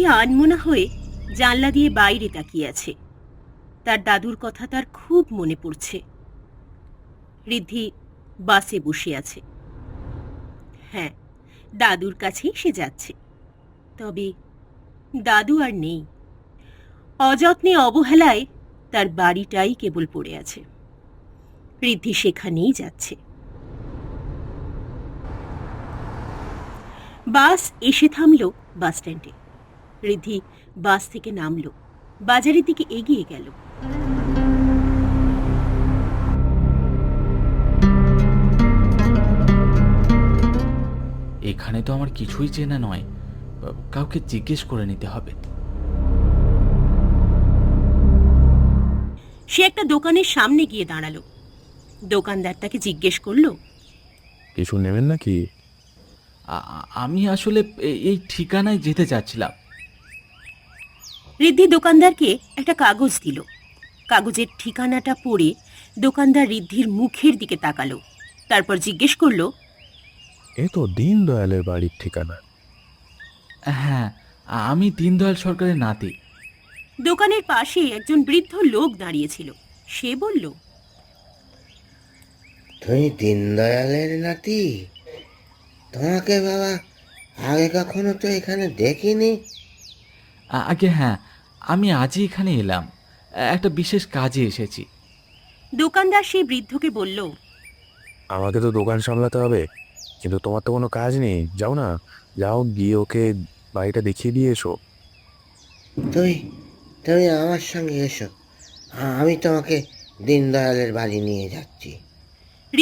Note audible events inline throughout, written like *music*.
ঋদ্ধি আনমনা হয়ে জানলা দিয়ে বাইরে তাকিয়ে আছে। তার দাদুর কথা তার খুব মনে পড়ছে। ঋদ্ধি বাসে বসে আছে। হ্যাঁ দাদুর কাছেই সে যাচ্ছে। তবে দাদু আর নেই। অযত্নে অবহেলায় তার বাড়িটাই কেবল পড়ে আছে। ঋদ্ধি সেখানেই যাচ্ছে। বাস এসে থামল বাস স্ট্যান্ডে ঋদ্ধি বাস থেকে নামল। বাজারের দিকে এগিয়ে গেল। এখানে তো আমার কিছুই চেনা নয়। কাউকে জিজ্ঞেস করে নিতে হবে। সে একটা দোকানের সামনে গিয়ে দাঁড়াল। দোকানদার তাকে জিজ্ঞেস করল কিছু নেবেন নাকি? আমি আসলে এই ঠিকানায় যেতে চাচ্ছিলাম। ঋদ্ধি দোকানদারকে একটা কাগজ দিল। কাগজের ঠিকানাটা পড়ে দোকানদার ঋদ্ধির মুখের দিকে তাকালো। তারপর জিজ্ঞেস করল এ তো দিন দয়ালের বাড়ির ঠিকানা। হ্যাঁ আমি দীনদয়াল সরকারের নাতি। দোকানের পাশে একজন বৃদ্ধ লোক দাঁড়িয়েছিল সে বলল তুমি দীনদয়ালের নাতি? তোমাকে বাবা আগে কখনো তো এখানে দেখিনি? আ- আগে হ্যাঁ আমি আজই এখানে এলাম। একটা বিশেষ কাজে এসেছি। দোকানদার সেই বৃদ্ধকে বলল আমাকে তো দোকান সামলাতে হবে কিন্তু তোমার তো কোনো কাজ নেই। যাও না যাও গিয়ে ওকে বাড়িটা দেখিয়ে দিয়ে এসো। তুই তুমি আমার সঙ্গে এসো। আমি তোমাকে দীনদয়ালের বাড়ি নিয়ে যাচ্ছি।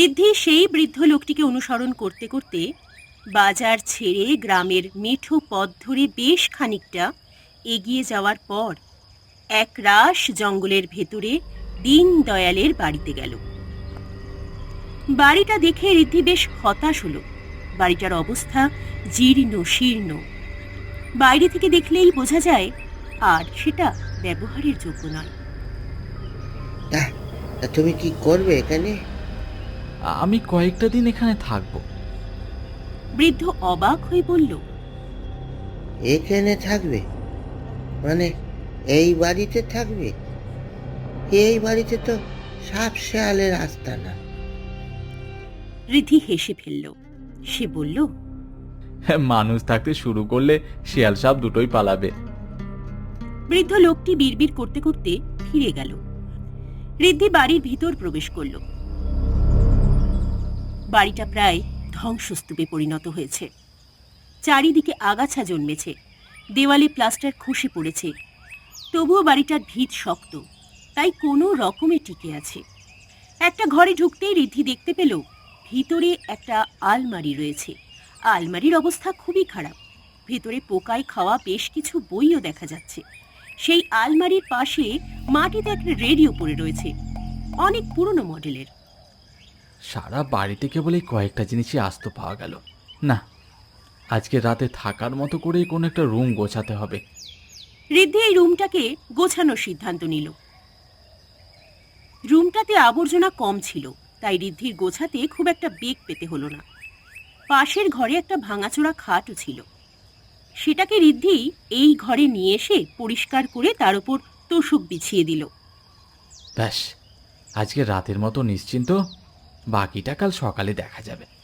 ঋদ্ধি সেই বৃদ্ধ লোকটিকে অনুসরণ করতে করতে বাজার ছেড়ে গ্রামের মেঠো পথ ধরে বেশ খানিকটা এগিয়ে যাওয়ার পর এক রাশ জঙ্গলের ভেতরে দিন দয়ালের বাড়িতে গেল। বাড়িটা দেখে রীতি বেশ হতাশ হলো। বাড়িটার অবস্থা জীর্ণ শীর্ণ। বাইরে থেকে দেখলেই বোঝা যায় আর সেটা ব্যবহারের যোগ্য নয়। তা তুমি কি করবে এখানে? আমি কয়েকটা দিন এখানে থাকব। বৃদ্ধ অবাক হয়ে বলল এখানে থাকবে? মানে এই বাড়িতে থাকবে? এই বাড়িতে তো সাপ শেয়ালের আস্তানা ঋদ্ধি হেসে ফেলল। সে বলল হ্যাঁ, মানুষ থাকতে শুরু করলে শিয়াল সাপ দুটোই পালাবে। বৃদ্ধ লোকটি বিড়বিড় করতে করতে ফিরে গেল। ঋদ্ধি বাড়ির ভিতর প্রবেশ করল। বাড়িটা প্রায় ধ্বংসস্তূপে পরিণত হয়েছে। চারিদিকে আগাছা জন্মেছে। দেওয়ালে প্লাস্টার খসে পড়েছে। তবুও বাড়িটার ভিত শক্ত, তাই কোনো রকমে টিকে আছে। একটা ঘরে ঢুকতেই ঋদ্ধি দেখতে পেল, ভিতরে একটা আলমারি রয়েছে। আলমারির অবস্থা খুবই খারাপ। ভেতরে পোকায় খাওয়া বেশ কিছু বইও দেখা যাচ্ছে। সেই আলমারির পাশে মাটিতে একটা রেডিও পড়ে রয়েছে, অনেক পুরনো মডেলের। সারা বাড়িতে কেবল এই কয়েকটা জিনিসই আস্ত পাওয়া গেল। না আজকে রাতে থাকার মতো করেই কোনো একটা রুম গোছাতে হবে। রিদ্ধি এই রুমটাকে গোছানোর সিদ্ধান্ত নিল। রুমটাতে আবর্জনা কম ছিল তাই রিদ্ধির গোছাতে খুব একটা বেগ পেতে হলো না। পাশের ঘরে একটা ভাঙাচোরা খাটও ছিল। সেটাকে রিদ্ধি এই ঘরে নিয়ে এসে পরিষ্কার করে তার উপর তোষক বিছিয়ে দিল। ব্যাস আজকে রাতের মতো নিশ্চিন্ত বাকিটা কাল সকালে দেখা যাবে।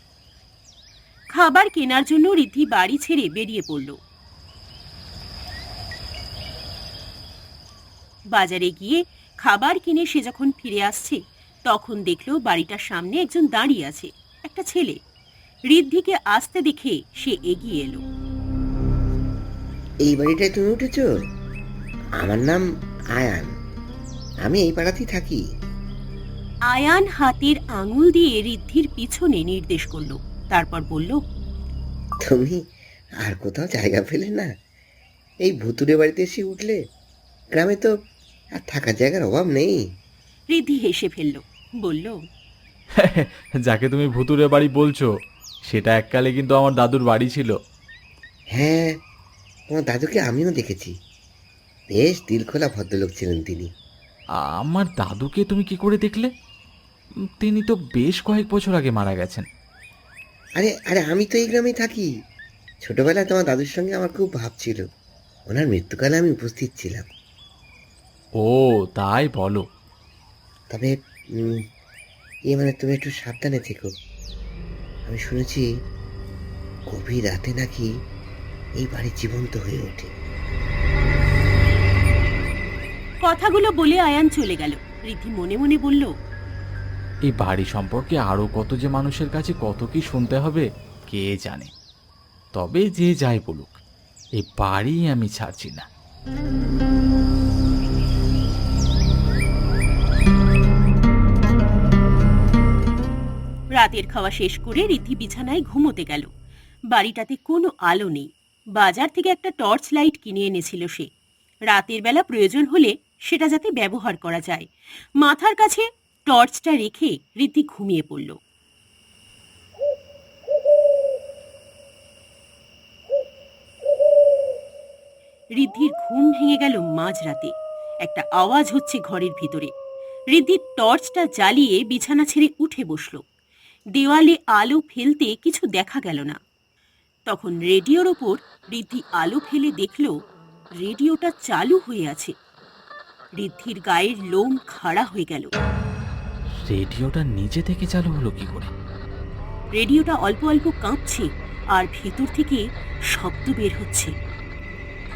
খাবার কেনার জন্য ঋদ্ধি বাড়ি ছেড়ে বেরিয়ে পড়ল। বাজারে গিয়ে খাবার কিনে সে যখন ফিরে আসছে তখন দেখল বাড়িটার সামনে একজন দাঁড়িয়ে আছে একটা ছেলে। ঋদ্ধিকে আসতে দেখে সে এগিয়ে এলো। এই বাড়িটায় তুমি উঠেছ? আমার নাম আয়ান। আমি এই পাড়াতেই থাকি। আয়ান হাতের আঙুল দিয়ে রিদ্ধির পিছনে নির্দেশ করল তারপর বলল তুমি আর কোথাও জায়গা পেলে না। এই ভুতুরে বাড়িতে এসে উঠলে গ্রামে তো আর থাকার জায়গার অভাব নেই। ঋদ্ধি হেসে ফেলল বলল *laughs* যাকে তুমি ভুতুরে বাড়ি বলছো সেটা এককালে কিন্তু আমার দাদুর বাড়ি ছিল। হ্যাঁ তোমার দাদুকে আমিও দেখেছি। বেশ দিলখোলা ভদ্রলোক ছিলেন তিনি। আমার দাদুকে তুমি কি করে দেখলে? তিনি তো বেশ কয়েক বছর আগে মারা গেছেন। আরে আরে আমি তো এই গ্রামেই থাকি। ছোটবেলায় তোমার দাদুর সঙ্গে আমার খুব ভাব ছিল। ওনার মৃত্যুকালে আমি উপস্থিত ছিলাম। ও তাই বলো। তবে ইয়ে মানে তুমি একটু সাবধানে থেকো। আমি শুনেছি গভীর রাতে নাকি এই বাড়ি জীবন্ত হয়ে ওঠে। কথাগুলো বলে আয়ান চলে গেল। রীতি মনে মনে বলল এই বাড়ি সম্পর্কে আরও কত যে মানুষের কাছে কত কি শুনতে হবে, কে জানে। তবে যে যাই বলুক এই বাড়ি আমি ছাড়ছি না। রাতের খাওয়া শেষ করে রীতি বিছানায় ঘুমোতে গেল। বাড়িটাতে কোনো আলো নেই। বাজার থেকে একটা টর্চ লাইট কিনে এনেছিল সে। রাতের বেলা প্রয়োজন হলে সেটা যাতে ব্যবহার করা যায়। মাথার কাছে টর্চটা রেখে রিদ্ধি ঘুমিয়ে পড়ল। রিদ্ধির ঘুম ভেঙে গেল মাঝরাতে। একটা আওয়াজ হচ্ছে ঘরের ভিতরে। রিদ্ধির টর্চটা জ্বালিয়ে বিছানা ছেড়ে উঠে বসল। দেওয়ালে আলো ফেলতে কিছু দেখা গেল না। তখন রেডিওর ওপর রিদ্ধি আলো ফেলে দেখল, রেডিওটা চালু হয়ে আছে। রিদ্ধির গায়ের লোম খাড়া হয়ে গেল। রেডিওটা নিজে থেকে চালু হলো কি করে? রেডিওটা অল্প অল্প কাঁপছে আর ভেতর থেকে শব্দ বের হচ্ছে।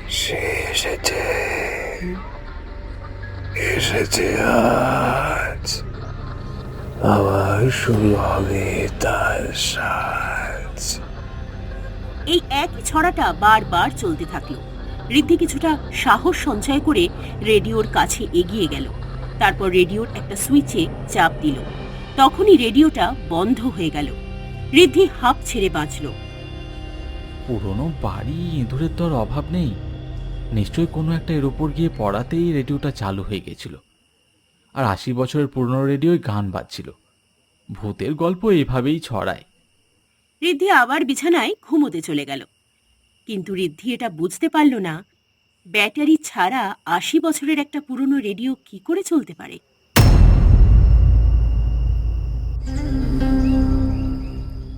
সে এসেছে। এসেছে আজ। আবার শুরু হবে তার সাজ। এই একই ছড়াটা বারবার চলতে থাকল। ঋদ্ধি কিছুটা সাহস সঞ্চয় করে রেডিওর কাছে এগিয়ে গেল। তারপর রেডিওর একটা সুইচে চাপ দিল। তখনই রেডিওটা বন্ধ হয়ে গেল। রিদ্ধি হাঁপ ছেড়ে বাঁচল। পুরনো বাড়ি ইঁদুরের তো আর অভাব নেই। নিশ্চয়ই কোনো একটা এর ওপর গিয়ে পড়াতেই রেডিওটা চালু হয়ে গেছিল। আর আশি বছরের পুরনো রেডিওয় গান বাজছিল। ভূতের গল্প এভাবেই ছড়ায়। রিদ্ধি আবার বিছানায় ঘুমোতে চলে গেল। কিন্তু রিদ্ধি এটা বুঝতে পারল না ব্যাটারি ছাড়া আশি বছরের একটা পুরনো রেডিও কি করে চলতে পারে?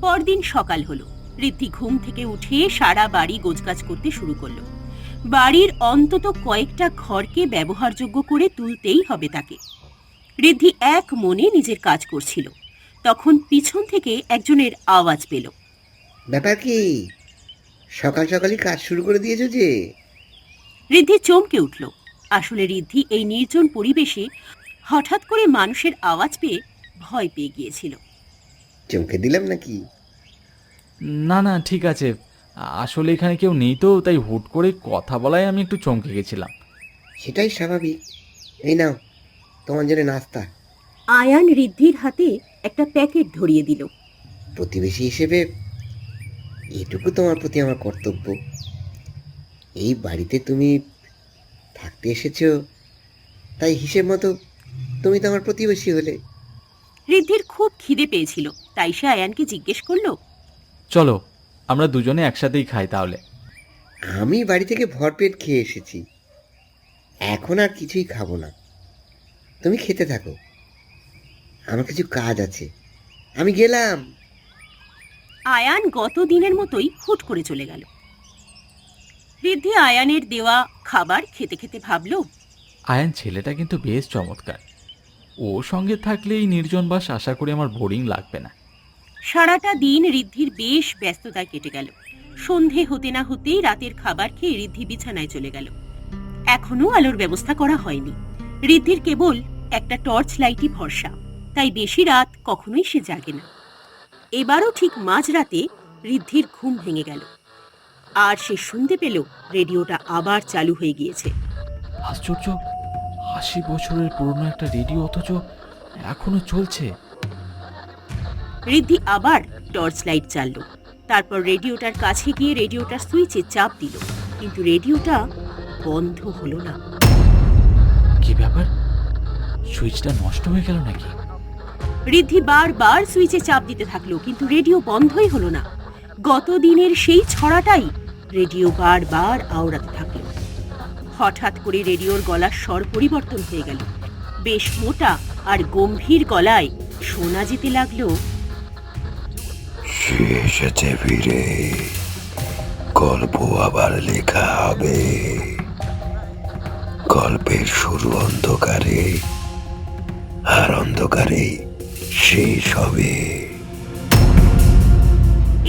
পরদিন সকাল হলো। রিদ্ধি ঘুম থেকে উঠে সারা বাড়ি গোছগাছ করতে শুরু করল। বাড়ির অন্তত কয়েকটা ঘরকে ব্যবহারযোগ্য করে তুলতেই হবে তাকে। ঋদ্ধি এক মনে নিজের কাজ করছিল। তখন পিছন থেকে একজনের আওয়াজ পেল। ব্যাপার কি? সকাল সকালই কাজ শুরু করে দিয়েছ যে? রিদ্ধি চমকে উঠল। আসলে রিদ্ধি এই নির্জন পরিবেশে হঠাৎ করে মানুষের আওয়াজ পেয়ে ভয় পেয়ে গিয়েছিল। চমকে দিলাম নাকি? না না ঠিক আছে। আসলে এখানে কেউ নেই তো তাই হুট করে কথা বলায় আমি একটু চমকে গেছিলাম। সেটাই স্বাভাবিক। এই নাও তোমার জন্য নাস্তা। আয়ান রিদ্ধির হাতে একটা প্যাকেট ধরিয়ে দিল। প্রতিবেশী হিসেবে এটুকু তোমার প্রতি আমার কর্তব্য। এই বাড়িতে তুমি থাকতে এসেছ তাই হিসেব মতো তুমি তো আমার প্রতিবেশী হলে। রিদ্ধির খুব খিদে পেয়েছিল তাই সে আয়ানকে জিজ্ঞেস করল চলো আমরা দুজনে একসাথেই খাই তাহলে। আমি বাড়ি থেকে ভরপেট খেয়ে এসেছি এখন আর কিছুই খাব না। তুমি খেতে থাকো আমার কিছু কাজ আছে আমি গেলাম। আয়ান গত দিনের মতোই হুট করে চলে গেল। রিদ্ধি আয়ানের দেওয়া খাবার খেতে খেতে ভাবল আয়ান ছেলেটা কিন্তু বেশ চমৎকার। ও সঙ্গে থাকলে এই নির্জনবাস আশা করি আমার বোরিং লাগবে না। সারাটা দিন ঋদ্ধির বেশ ব্যস্ততায় কেটে গেল। সন্ধে হতে না হতেই রাতের খাবার খেয়ে রিদ্ধি বিছানায় চলে গেল। এখনও আলোর ব্যবস্থা করা হয়নি। ঋদ্ধির কেবল একটা টর্চ লাইটই ভরসা তাই বেশি রাত কখনোই সে জাগে না। এবারও ঠিক মাঝরাতে ঋদ্ধির ঘুম ভেঙে গেল। আর সে শুনতে পেল রেডিওটা আবার চালু হয়ে গিয়েছে। আশ্চর্য আশি বছরের পুরনো একটা রেডিও অথচ এখনও চলছে। রিদ্ধি আবার টর্চ লাইট জ্বালল তারপর রেডিওটার কাছে গিয়ে রেডিওটার সুইচে চাপ দিল। কিন্তু রেডিওটা বন্ধ হলো না। কি ব্যাপার? সুইচটা নষ্ট হয়ে গেল নাকি? রিদ্ধি বারবার সুইচে চাপ দিতে থাকল কিন্তু রেডিও বন্ধই হলো না। গত দিনের সেই ছড়াটাই রেডিও বারবার আওড়াতে থাকল হঠাৎ করে রেডিওর গলার স্বর পরিবর্তন হয়ে গেল। বেশ মোটা আর গম্ভীর গলায় শোনা যেতে লাগল, সে এসেছে ফিরে। গল্প আবার লেখা হবে। গল্পের শুরু অন্ধকারে, আর অন্ধকারে শেষ হবে।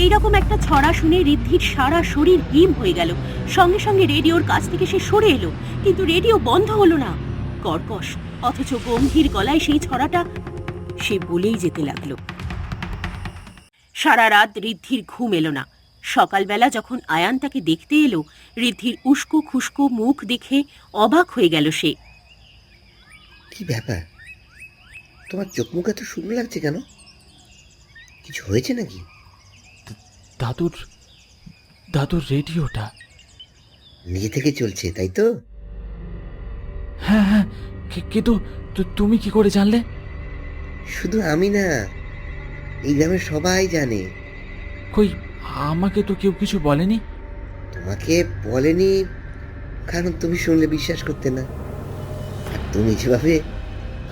এইরকম একটা ছড়া শুনে ঋদ্ধির সারা শরীর হিম হয়ে গেল। সঙ্গে সঙ্গে রেডিওর কাছ থেকে সে সরে এলো। কিন্তু রেডিও বন্ধ হলো না। কর্কশ, অথচ গম্ভীর গলায় সেই ছড়াটা সে বলেই যেতে লাগল। সারা রাত ঋদ্ধির ঘুম এলো না। সকালবেলা যখন আয়ান তাকে দেখতে এলো, ঋদ্ধির উস্কো খুস্কো মুখ দেখে অবাক হয়ে গেল সে। কি ব্যাপার? তোমার চোখ মুখ এত শুকনো লাগছে কেন? কিছু হয়েছে নাকি? দাদুর দাদুর রেডিওটা। নিজে থেকে চলছে তাই তো? হ্যাঁ হ্যাঁ কি- কিন্তু তু- তুমি কি করে জানলে? শুধু আমি না এই গ্রামের সবাই জানে। কই আমাকে তো কেউ কিছু বলেনি? তোমাকে বলেনি কারণ তুমি শুনলে বিশ্বাস করতে না। আর তুমি যেভাবে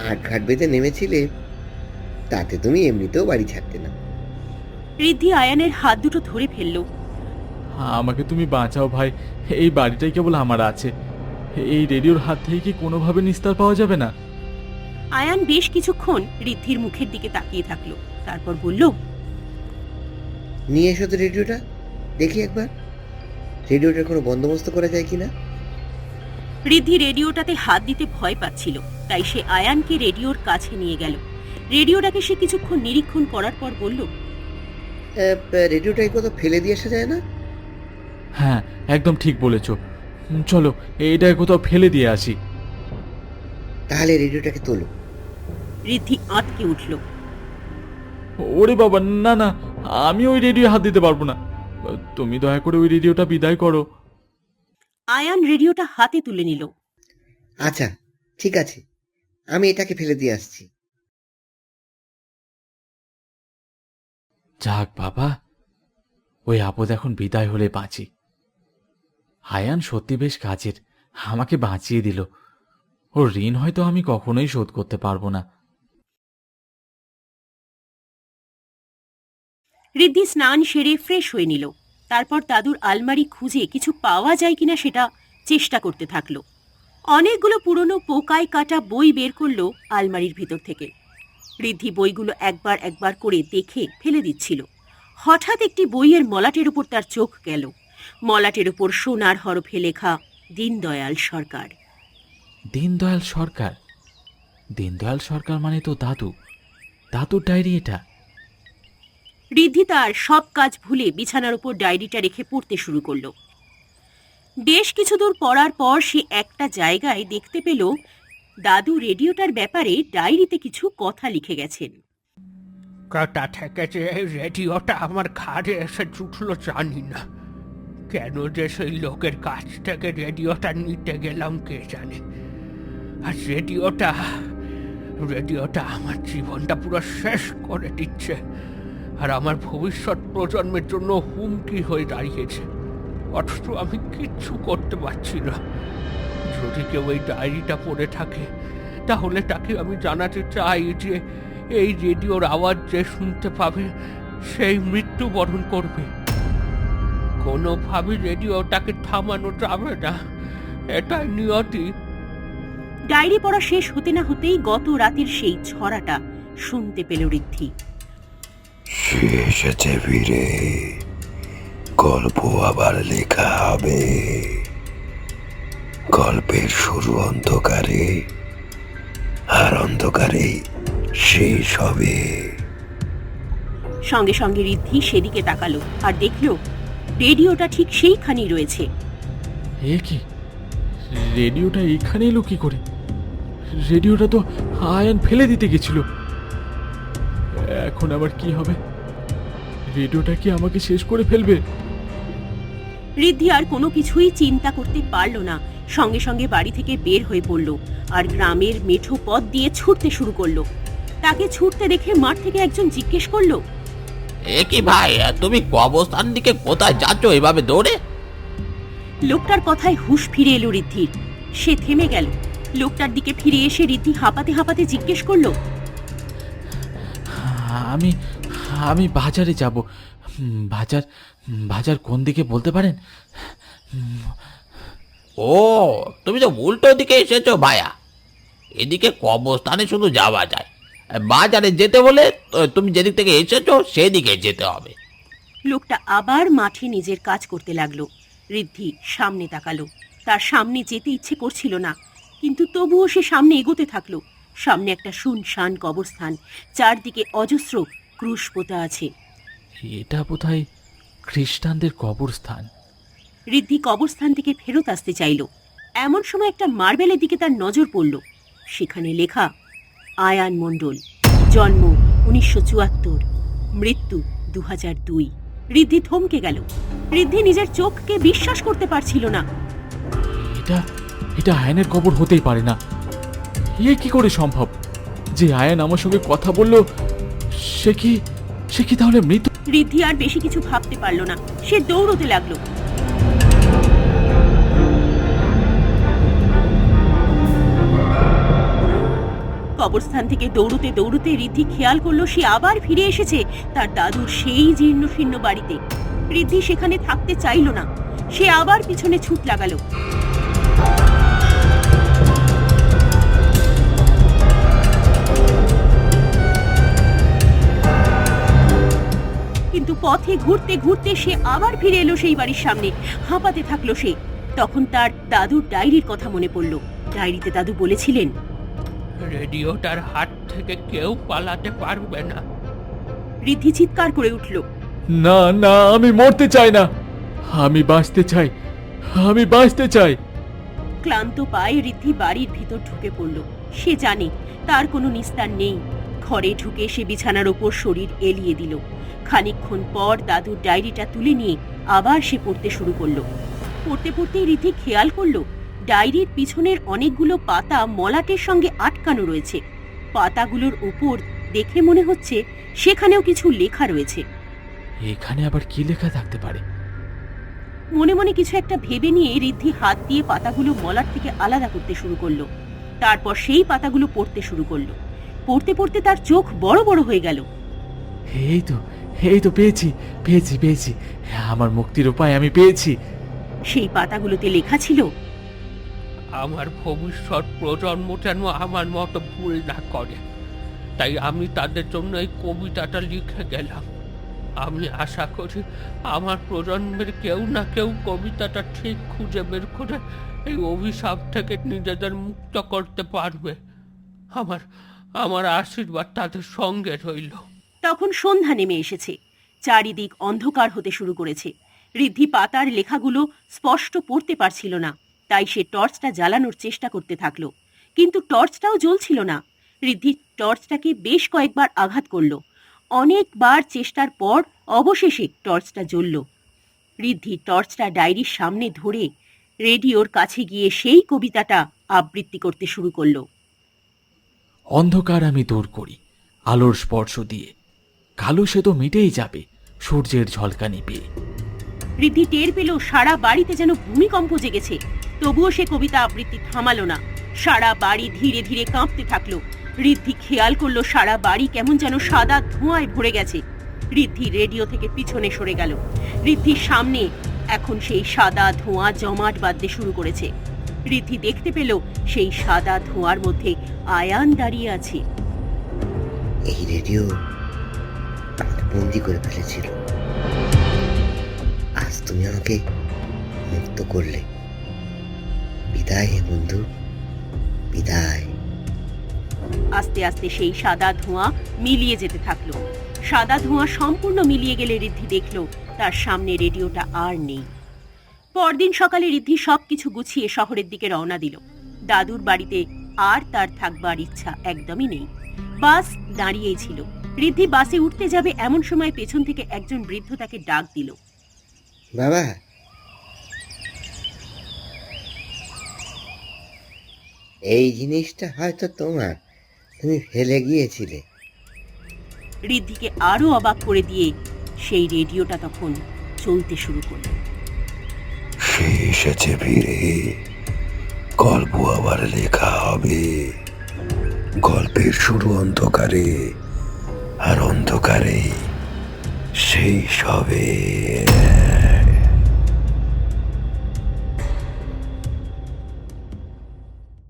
আট ঘাট বেঁধে নেমেছিলে তাতে তুমি এমনিতেও বাড়ি ছাড়তে না। ঋদ্ধি আয়ানের হাত দুটো ধরে ফেলল। আমাকে তুমি বাঁচাও ভাই। এই বাড়িটাই কেবল আমার আছে। এই রেডিওর হাত থেকে কি কোনোভাবে নিস্তার পাওয়া যাবে না? আয়ান বেশ কিছুক্ষণ ঋদ্ধির মুখের দিকে তাকিয়ে থাকল তারপর বলল নিয়ে এসো তো রেডিওটা দেখি একবার। রেডিওটার কোনো বন্দোবস্ত করা যায় কিনা? ঋদ্ধি রেডিওটাতে হাত দিতে ভয় পাচ্ছিল তাই সে আয়ানকে রেডিওর কাছে নিয়ে গেল। রেডিওটাকে সে কিছুক্ষণ নিরীক্ষণ করার পর বলল রেডিওটাকে কোথাও ফেলে দিয়ে আসা যায় না? হ্যাঁ একদম ঠিক বলেছ। চলো এইটাকে কোথাও ফেলে দিয়ে আসি। তাহলে রেডিওটাকে তোলো। ঋদ্ধি আঁতকে উঠল। ওরে বাবা না না আমি ওই রেডিও হাত দিতে পারব না। তুমি দয়া করে ওই রেডিওটা বিদায় করো। আয়ান রেডিওটা হাতে তুলে নিল। আচ্ছা ঠিক আছে। আমি এটাকে ফেলে দিয়ে আসছি। যাক বাবা, ওই আপদ এখন বিদায় হলে বাঁচি। আয়ান সত্যি বেশ কাজের, আমাকে বাঁচিয়ে দিল। ওর ঋণ হয়তো আমি কখনোই শোধ করতে পারব না। ঋদ্ধি স্নান সেরে ফ্রেশ হয়ে নিল। তারপর দাদুর আলমারি খুঁজে কিছু পাওয়া যায় কিনা সেটা চেষ্টা করতে থাকল। অনেকগুলো পুরনো পোকায় কাটা বই বের করল আলমারির ভিতর থেকে। ঋদ্ধি বইগুলো একবার একবার করে দেখে ফেলে দিচ্ছিল। হঠাৎ একটি বইয়ের মলাটের উপর তার চোখ গেল। মলাটের উপর সোনার হরফে লেখা দীনদয়াল সরকার। দীনদয়াল সরকার? দীনদয়াল সরকার মানে তো দাদু। দাদুর ডায়েরি এটা। ঋদ্ধি তার সব কাজ ভুলে বিছানার উপর ডায়েরিটা রেখে পড়তে শুরু করল। বেশ কিছু দূর পড়ার পর সে একটা জায়গায় দেখতে পেল দাদু রেডিওটার ব্যাপারে ডায়েরিতে কিছু কথা লিখে গেছেন। কোথা থেকে যে রেডিওটা আমার ঘাড়ে এসে জুটলো, জানি না। কেন যে সেই লোকের কাছ থেকে রেডিওটা নিতে গেলাম, কে জানে। আর রেডিওটা রেডিওটা আমার জীবনটা পুরো শেষ করে দিচ্ছে। আর আমার ভবিষ্যৎ প্রজন্মের জন্য হুমকি হয়ে দাঁড়িয়েছে। অথচ আমি কিচ্ছু করতে পারছি না। যদি কেউ এই ডায়েরিটা পড়ে থাকে তাহলে তাকে আমি জানাতে চাই যে এই রেডিওর আওয়াজ যে শুনতে পাবে সেই মৃত্যুবরণ করবে। কোনোভাবে রেডিওটাকে থামানো যাবে না। এটাই নিয়তি। ডায়েরি পড়া শেষ হতে না হতেই গত রাতের সেই ছড়াটা শুনতে পেল ঋদ্ধি। সে এসেছে ফিরে। গল্প আবার লেখা হবে। গল্পের শুরু অন্ধকারে আর অন্ধকারে শেষ হবে। সঙ্গে সঙ্গে ঋদ্ধি সেদিকে তাকালো আর দেখল রেডিওটা ঠিক সেইখানেই রয়েছে। এ কি? রেডিওটা এখানে এলো কি করে। রেডিওটা তো আয়ান ফেলে দিতে গেছিল। এখন আবার কি হবে? রেডিওটা কি আমাকে শেষ করে ফেলবে? ঋদ্ধি আর কোনো কিছুই চিন্তা করতে পারল না। সঙ্গে সঙ্গে বাড়ি থেকে বের হয়ে পড়ল আর গ্রামের মেঠো পথ দিয়ে ছুটতে শুরু করল। তাকে ছুটতে দেখে মাঠ থেকে একজন জিজ্ঞেস করল এ কি ভাই তুমি কবস্থান দিকে কোথায় যাচ্ছ এভাবে দৌড়ে? লোকটার কথায় হুঁশ ফিরে এলো ঋদ্ধির সে থেমে গেল। লোকটার দিকে ফিরে এসে ঋদ্ধি হাঁপাতে হাঁপাতে জিজ্ঞেস করল আমি আমি বাজারে যাব। বাজার বাজার কোন দিকে বলতে পারেন? ও তুমি তো উল্টো দিকে এসেছ ভায়া। এদিকে কবস্থানে শুধু যাওয়া যায়। বাজারে যেতে হলে তো তুমি যেদিক থেকে এসেছ সেদিকে যেতে হবে। লোকটা আবার মাঠে নিজের কাজ করতে লাগল। ঋদ্ধি সামনে তাকালো। তার সামনে যেতে ইচ্ছে করছিল না কিন্তু তবুও সে সামনে এগোতে থাকল। সামনে একটা শুনশান কবরস্থান চারদিকে অজস্র ক্রুশ পোতা আছে। এটা বোধহয় খ্রিস্টানদের কবরস্থান। ঋদ্ধি কবরস্থান থেকে ফেরত আসতে চাইল। এমন সময় একটা মার্বেলের দিকে তার নজর পড়ল। সেখানে লেখা আয়ান মণ্ডল জন্ম উনিশশো চুয়াত্তর মৃত্যু দু হাজার দুই। ঋদ্ধি থমকে গেল। ঋদ্ধি নিজের চোখকে বিশ্বাস করতে পারছিল না। এটা এটা আয়নের কবর হতেই পারে না। এ কি করে সম্ভব? যে আয়ান আমার সঙ্গে কথা বলল সে কি সে কি তাহলে মৃত ঋদ্ধি আর বেশি কিছু ভাবতে পারল না। সে দৌড়তে লাগল। কবরস্থান থেকে দৌড়তে দৌড়তে ঋদ্ধি খেয়াল করল, সে আবার ফিরে এসেছে তার দাদুর সেই জীর্ণ শীর্ণ বাড়িতে। ঋদ্ধি সেখানে থাকতে চাইল না, সে আবার পিছনে ছুট লাগালো। কিন্তু পথে ঘুরতে ঘুরতে সে আবার ফিরে এলো সেই বাড়ির সামনে, হাঁপাতে থাকল সে। তখন তার দাদুর ডায়েরির কথা মনে পড়ল। ডায়েরিতে দাদু বলেছিলেন রেডিওটার হাত থেকে কেউ পালাতে পারবে না। ঋদ্ধি চিৎকার করে উঠল। না না আমি মরতে চাই না। আমি বাঁচতে চাই। আমি বাঁচতে চাই। ক্লান্ত পায়ে ঋদ্ধি বাড়ির ভিতর ঢুকে পড়ল। সে জানে তার কোনো নিস্তার নেই। ঘরে ঢুকে সে বিছানার ওপর শরীর এলিয়ে দিল। খানিকক্ষণ পর দাদুর ডায়েরিটা তুলে নিয়ে আবার সে পড়তে শুরু করল। পড়তে পড়তেই ঋদ্ধি খেয়াল করল ডায়েরির পিছনের অনেকগুলো পাতা মলাটের সঙ্গে আটকানো রয়েছে। পাতাগুলোর উপর দেখে মনে হচ্ছে সেখানেও কিছু লেখা রয়েছে। এখানে আবার কি লেখা থাকতে পারে? মনে মনে কিছু একটা ভেবে নিয়ে ঋদ্ধি হাত দিয়ে পাতাগুলো মলার থেকে আলাদা করতে শুরু করল। তারপর সেই পাতাগুলো পড়তে শুরু করল। পড়তে পড়তে তার চোখ বড় বড় হয়ে গেল। এই তো এই তো পেয়েছি পেয়েছি পেয়েছি। আমার মুক্তির উপায় আমি পেয়েছি। সেই পাতাগুলোতে লেখা ছিল আমার ভবিষ্যৎ প্রজন্ম যেন আমার মতো ভুল না করে। তাই আমি তাদের জন্য এই কবিতাটা লিখে গেলাম। আমি আশা করি আমার প্রজন্মের কেউ না কেউ কবিতাটা ঠিক খুঁজে বের করে এই অভিশাপ থেকে নিজেদের মুক্ত করতে পারবে। আমার আমার আশীর্বাদ তাদের সঙ্গে রইল। তখন সন্ধ্যা নেমে এসেছে। চারিদিক অন্ধকার হতে শুরু করেছে। ঋদ্ধি পাতার লেখাগুলো স্পষ্ট পড়তে পারছিল না। তাই সে টর্চটা জ্বালানোর চেষ্টা করতে থাকল। কিন্তু টর্চটাও জ্বলছিল না। ঋদ্ধি টর্চটাকে বেশ কয়েকবার আঘাত করল। অনেকবার চেষ্টার পর অবশেষে টর্চটা জ্বলল। ঋদ্ধি টর্চটা ডায়েরির সামনে ধরে রেডিওর কাছে গিয়ে সেই কবিতাটা আবৃত্তি করতে শুরু করল। অন্ধকার আমি দূর করি আলোর স্পর্শ দিয়ে। কালো সে তো মিটেই যাবে সূর্যের ঝলকানি পেয়ে। ঋদ্ধি টের পেল সারা বাড়িতে যেন ভূমিকম্প জেগেছে। তবুও সে কবিতা আবৃত্তি থামালো না। সারা বাড়ি ধীরে ধীরে কাঁপতে থাকল। ঋদ্ধি খেয়াল করল সারা বাড়ি কেমন যেন সাদা ধোঁয়ায় ভরে গেছে। ঋদ্ধি রেডিও থেকে পিছনে সরে গেল। ঋদ্ধির সামনে এখন সেই সাদা ধোঁয়া জমাট বাঁধতে শুরু করেছে। ঋদ্ধি দেখতে পেল সেই সাদা ধোঁয়ার মধ্যে আয়ান দাঁড়িয়ে আছে। এই রেডিও আমাকে বন্দি করে ফেলেছিল। আজ তুমি আমাকে মুক্ত করলে। বিদায় হে বন্ধু বিদায়। আস্তে আস্তে সেই সাদা ধোঁয়া মিলিয়ে যেতে থাকল। সাদা ধোঁয়া সম্পূর্ণ মিলিয়ে গেলে ঋদ্ধি দেখল তার সামনে রেডিওটা আর নেই। পরদিন সকালে ঋদ্ধি সবকিছু গুছিয়ে শহরের দিকে রওনা দিল। দাদুর বাড়িতে আর তার থাকবার ইচ্ছা একদমই নেই। বাস দাঁড়িয়েই ছিল। ঋদ্ধি বাসে উঠতে যাবে এমন সময় পেছন থেকে একজন বৃদ্ধ তাকে ডাক দিল। বাবা এই জিনিসটা হয়তো তোমার। তুমি ফেলে গিয়েছিলে। ঋদ্ধিকে আরও অবাক করে দিয়ে সেই রেডিওটা তখন চলতে শুরু করল। সে এসেছে ফিরে। গল্প আবার লেখা হবে। গল্পের শুরু অন্ধকারে আর অন্ধকারে সেই সবে।